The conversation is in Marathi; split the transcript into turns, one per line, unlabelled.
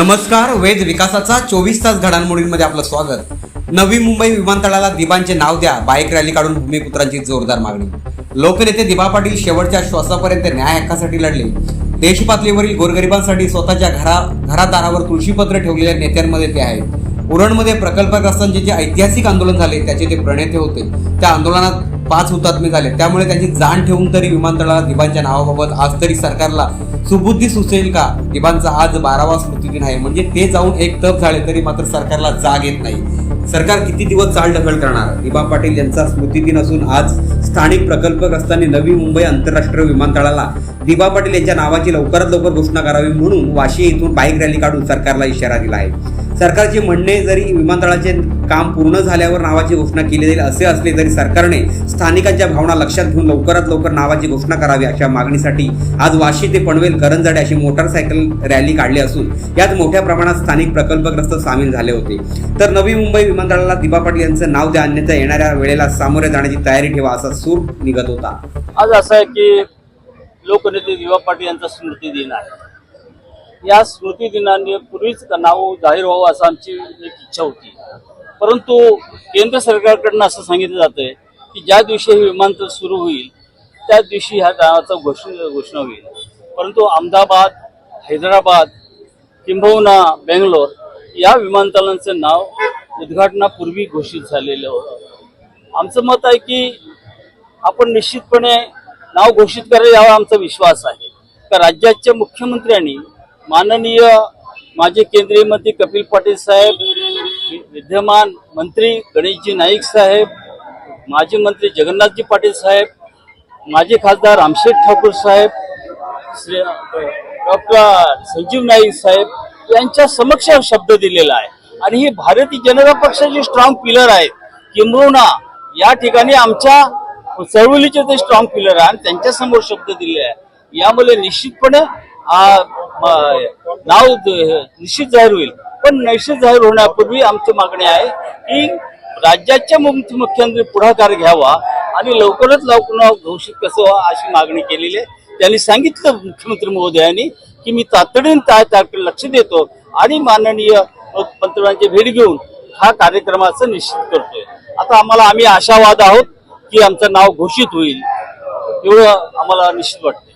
नमस्कार वेद विकासाचा चोवीस तास घडामोडींमध्ये आपलं स्वागत. नवी मुंबई विमानतळाला दिबांचे नाव द्या बाईक रॅली काढून भूमिपुत्रांची जोरदार मागणी. लोकनेते दिबा पाटील शेवटच्या श्वासापर्यंत न्याय हक्कासाठी लढले. देशपातळीवरील गोरगरिबांसाठी स्वतःच्या घरा घरादारावर तुळशीपत्र ठेवलेल्या नेत्यांमध्ये ते आहेत. उरणमध्ये प्रकल्पग्रस्तांचे जे ऐतिहासिक आंदोलन झाले त्याचे ते प्रणेते होते. त्या आंदोलनात पाच हुतात्मे झाले. त्यामुळे त्यांची जाण ठेवून तरी विमानतळाला दिबांच्या नावाबाबत आज तरी सरकारला सुबुद्धी सुचेल का? दिबांचा आज बारावा स्मृतिदिन नाही म्हणजे ते जाऊन एक तप झाले तरी मात्र सरकारला जाग येत नाही. सरकार किती दिवस चाल ढकल करणार? दिबा पाटील यांचा स्मृतिदिन असून आज स्थानिक प्रकल्पग्रस्तांनी नवी मुंबई आंतरराष्ट्रीय विमानतळाला दिबा पाटील यांच्या नावाची लवकरात लवकर घोषणा करावी म्हणून वाशी येथून बाईक रॅली काढून सरकारला इशारा दिला आहे. सरकारचे म्हणणे जरी विमानतळाचे काम पूर्ण झाल्यावर नावाची घोषणा केली जाईल असे असले तरी सरकारने स्थानिकांच्या भावना लक्षात घेऊन लवकरात लवकर नावाची घोषणा करावी अशा मागणीसाठी आज वाशी ते पनवेल करंजाडे अशी मोटारसायकल रॅली काढली असून यात मोठ्या प्रमाणात स्थानिक प्रकल्पग्रस्त सामील झाले होते. तर नवी मुंबई विमानतळाला दिबा पाटील यांचं नाव द्या अन्यथा येणाऱ्या वेळेला सामोरे जाण्याची तयारी ठेवा असा सूर निघत होता.
आज असं आहे की लोकनेते दिवा पाटील यांचा स्मृती दिन आहे. या स्मृती दिनाने पूर्वीच नाव जाहीर व्हावं असं आमची एक इच्छा होती. परंतु केंद्र सरकारकडनं असं सांगितलं जातंय की ज्या दिवशी हे विमानतळ सुरू होईल त्या दिवशी ह्या नावाचा घोषणा घोषणा होईल. परंतु अहमदाबाद हैदराबाद किंबहुना बेंगलोर या विमानतळांचं नाव उद्घाटनापूर्वी घोषित झालेलं होतं. आमचं मत आहे की आपण निश्चितपणे नाव घोषित करायला यावा आमचा विश्वास आहे. का राज्याच्या मुख्यमंत्र्यांनी माननीय माजी केंद्रीय मंत्री कपिल पाटील साहेब विद्यमान मंत्री गणेशजी नाईक साहेब माजी मंत्री जगन्नाथजी पाटील साहेब माजी खासदार रामशेठ ठाकूर साहेब श्री डॉक्टर संजीव नाईक साहेब यांच्या समक्ष शब्द दिलेला आहे. आणि ही भारतीय जनता पक्षाचे स्ट्रॉंग पिलर आहेत किंबहुना या ठिकाणी आमच्या चळवळीचे ते स्ट्रॉंग पिलर आहे आणि त्यांच्यासमोर शब्द दिले आहे. यामुळे निश्चितपणे नाव निश्चित जाहीर होईल. पण निश्चित जाहीर होण्यापूर्वी आमची मागणी आहे की राज्याच्या मुख्य- मुख्यमंत्री पुढाकार घ्यावा आणि लवकरच लवकर घोषित कसं अशी मागणी केलेली आहे. त्यांनी सांगितलं मुख्यमंत्री महोदयांनी की मी तातडीने त्या त्याकडे लक्ष देतो आणि माननीय पंतप्रधानांची भेट घेऊन हा कार्यक्रमाचं निश्चित करतोय. आता आम्हाला आम्ही आशावाद आहोत की आमचं नाव घोषित होईल. एवढं आम्हाला निश्चित वाटतं